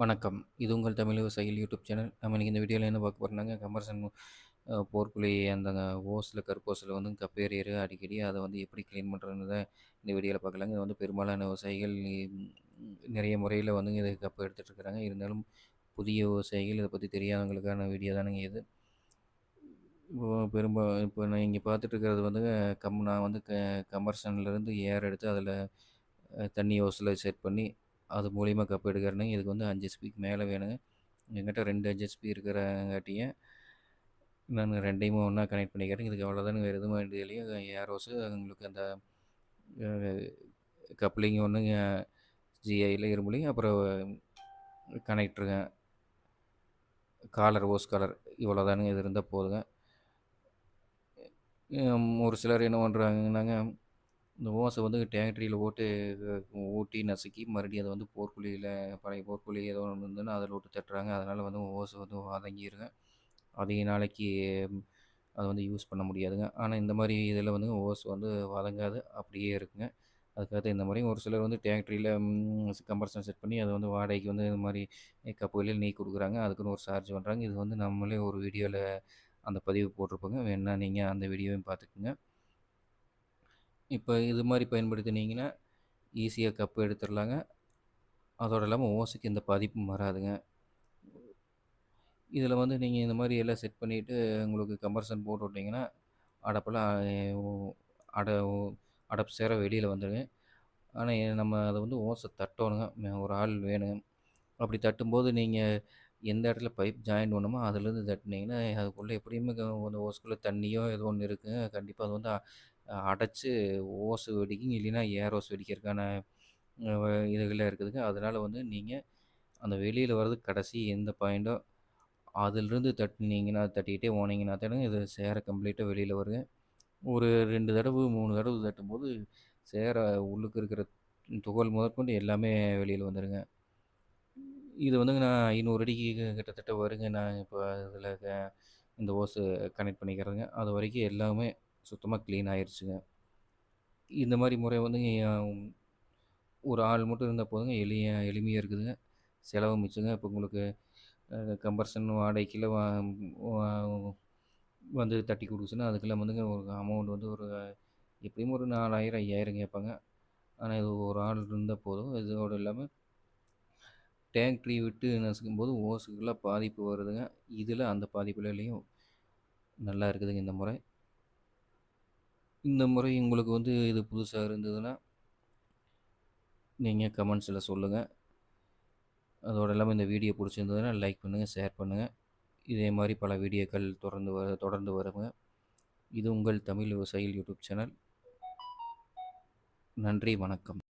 வணக்கம். இது உங்கள் தமிழ் விவசாயிகள் யூடியூப் சேனல். நம்ம இன்றைக்கி இந்த வீடியோவில் என்ன பார்க்க போகிறோம்னாங்க கம்பர்சன் போர்க்குழி அந்த ஓஸில் கருப்போஸில் வந்து கப்பேர் அடிக்கடி அதை வந்து எப்படி க்ளீன் பண்றதுன்றத இந்த வீடியோவில் பார்க்கலாங்க. இது வந்து பெரும்பாலான விவசாயிகள் நிறைய முறையில் வந்து இது கப்பு எடுத்துகிட்டு இருக்கிறாங்க. இருந்தாலும் புதிய விவசாயிகள் இதை பற்றி தெரியாதவங்களுக்கான வீடியோ தானுங்க இது. பெரும்பாலும் பெரும்பா இப்போ நான் இங்கே பார்த்துட்டு இருக்கிறது வந்து கம் நான் வந்து க கமர்சன்லேருந்து ஏர் எடுத்து அதில் தண்ணி ஓஸில் செட் பண்ணி, அது மூலியமாக கப் எடுக்கிறேனுங்க. இதுக்கு வந்து அஞ்சு ஹெச்பிக்கு மேலே வேணுங்க. எங்கிட்ட ரெண்டு அஞ்சு ஹெச்பி இருக்கிறங்காட்டியும், நான் ரெண்டையும் ஒன்றா கனெக்ட் பண்ணிக்கிறேன். இதுக்கு அவ்வளோதானுங்க வேறு எதுவும் வேண்டியது ஏரோஸு ஏர் உங்களுக்கு அந்த கப்ளிங் ஒன்று ஜிஐயில் இரும்புலியும், அப்புறம் கனெக்டருங்க. காலர் ஓஸ் காலர் இவ்வளோதானுங்க இது இருந்தால் போதுங்க. ஒரு சிலர் என்ன பண்ணுறாங்கன்னாங்க, இந்த ஓஸ வந்து டிராக்டரியில ஓட்டு ஓட்டி நசுக்கி மறுபடியும் அதை வந்து போர்க்குழியில் பழைய போர்க்குழி ஏதோ ஒன்று இருந்ததுன்னா, அதில் விட்டு தட்டுறாங்க. அதனால் வந்து ஓஸ் வந்து வதங்கிடுங்க அதிக நாளைக்கு அதை வந்து யூஸ் பண்ண முடியாதுங்க. ஆனால் இந்த மாதிரி இதில் வந்து ஓஸ் வந்து வதங்காது. அப்படியே இருக்குங்க. அதுக்காக இந்த மாதிரி ஒரு சிலர் வந்து டிராக்டரியில கம்பர்சன் செட் பண்ணி அதை வந்து வாடகைக்கு வந்து இந்த மாதிரி கப்புகளில் நீக்கி கொடுக்குறாங்க அதுக்குன்னு ஒரு சார்ஜ் பண்ணுறாங்க இது வந்து நம்மளே ஒரு வீடியோவில் அந்த பதிவு போட்டிருப்போங்க. வேணால் நீங்கள் அந்த வீடியோவையும் பார்த்துக்குங்க இப்போ இது மாதிரி பயன்படுத்தினீங்கன்னா, ஈஸியாக கப்பு எடுத்துடலாங்க அதோட இல்லாமல் ஓசைக்கு எந்த பாதிப்பும் வராதுங்க. இதில் வந்து நீங்கள் இந்த மாதிரி எல்லாம் செட் பண்ணிவிட்டு உங்களுக்கு கம்பர்சன் போட்டு விட்டிங்கன்னா அடப்பெல்லாம் அட அடப்பு சேர வெளியில் வந்துடுங்க ஆனால் நம்ம அதை வந்து ஓசை தட்டணுங்க. ஒரு ஆள் வேணுங்க. அப்படி தட்டும்போது நீங்கள் எந்த இடத்துல பைப் ஜாயின் பண்ணணுமோ, அதுலேருந்து தட்டினீங்கன்னா அதுக்குள்ளே எப்படியுமே அந்த ஓசுக்குள்ளே தண்ணியோ ஏதோ ஒன்று இருக்குங்க. கண்டிப்பாக அது வந்து அடைச்சி ஓசு வெடிக்கும். இல்லைன்னா ஏர் ஹோஸ் வெடிக்கிறதுக்கான இதுகளாக இருக்குதுங்க. அதனால் வந்து நீங்கள் அந்த வெளியில் வர்றது கடைசி எந்த பாயிண்டோ, அதிலிருந்து தட்டினீங்கன்னா தட்டிக்கிட்டே போனீங்கன்னா தானங்க இது சேர கம்ப்ளீட்டாக வெளியில் வருங்க. ஒரு ரெண்டு தடவை மூணு தடவை தட்டும்போது சேர உள்ளுக்கு இருக்கிற துகள் முதற்கொண்டு எல்லாமே வெளியில் வந்துடுங்க இது வந்துங்க நான் ஐநூறு அடிக்கு கிட்டத்தட்ட வருங்க. நான் இப்போ இதில் இந்த ஓஸு கனெக்ட் பண்ணிக்கிறேங்க. அது வரைக்கும் எல்லாமே சுத்தமாக க்ளீன் ஆயிடுச்சுங்க இந்த மாதிரி முறை வந்து ஒரு ஆள் மட்டும் இருந்தால் போதுங்க. எளிய எளிமையாக இருக்குதுங்க. செலவு மிச்சங்க. இப்போ உங்களுக்கு கம்பர்ஷன் கம்பர்சன் வாடகைக்குலாம் வந்து தட்டி குடுச்சுன்னா, அதுக்கெல்லாம் வந்துங்க ஒரு அமௌண்ட் வந்து ஒரு எப்படியும் ஒரு 4000, 5000 கேட்பாங்க. ஆனால் இது ஒரு ஆள் இருந்தால் போதும். இதோடு இல்லாமல் டேங்க் டிராக்டரி விட்டு நசுக்கும் போது ஓசுக்குள்ளே பாதிப்பு வருதுங்க. இதில் அந்த பாதிப்புலையும் நல்லா இருக்குதுங்க இந்த முறை. இந்த முறை உங்களுக்கு வந்து இது புதுசாக இருந்ததுன்னா நீங்கள் கமெண்ட்ஸில் சொல்லுங்கள் அதோட இல்லாமல் இந்த வீடியோ பிடிச்சிருந்ததுன்னா லைக் பண்ணுங்கள் ஷேர் பண்ணுங்கள் இதே மாதிரி பல வீடியோக்கள் தொடர்ந்து வ தொடர்ந்து வருங்க. இது உங்கள் தமிழ் விவசாயிகள் யூடியூப் சேனல். நன்றி, வணக்கம்.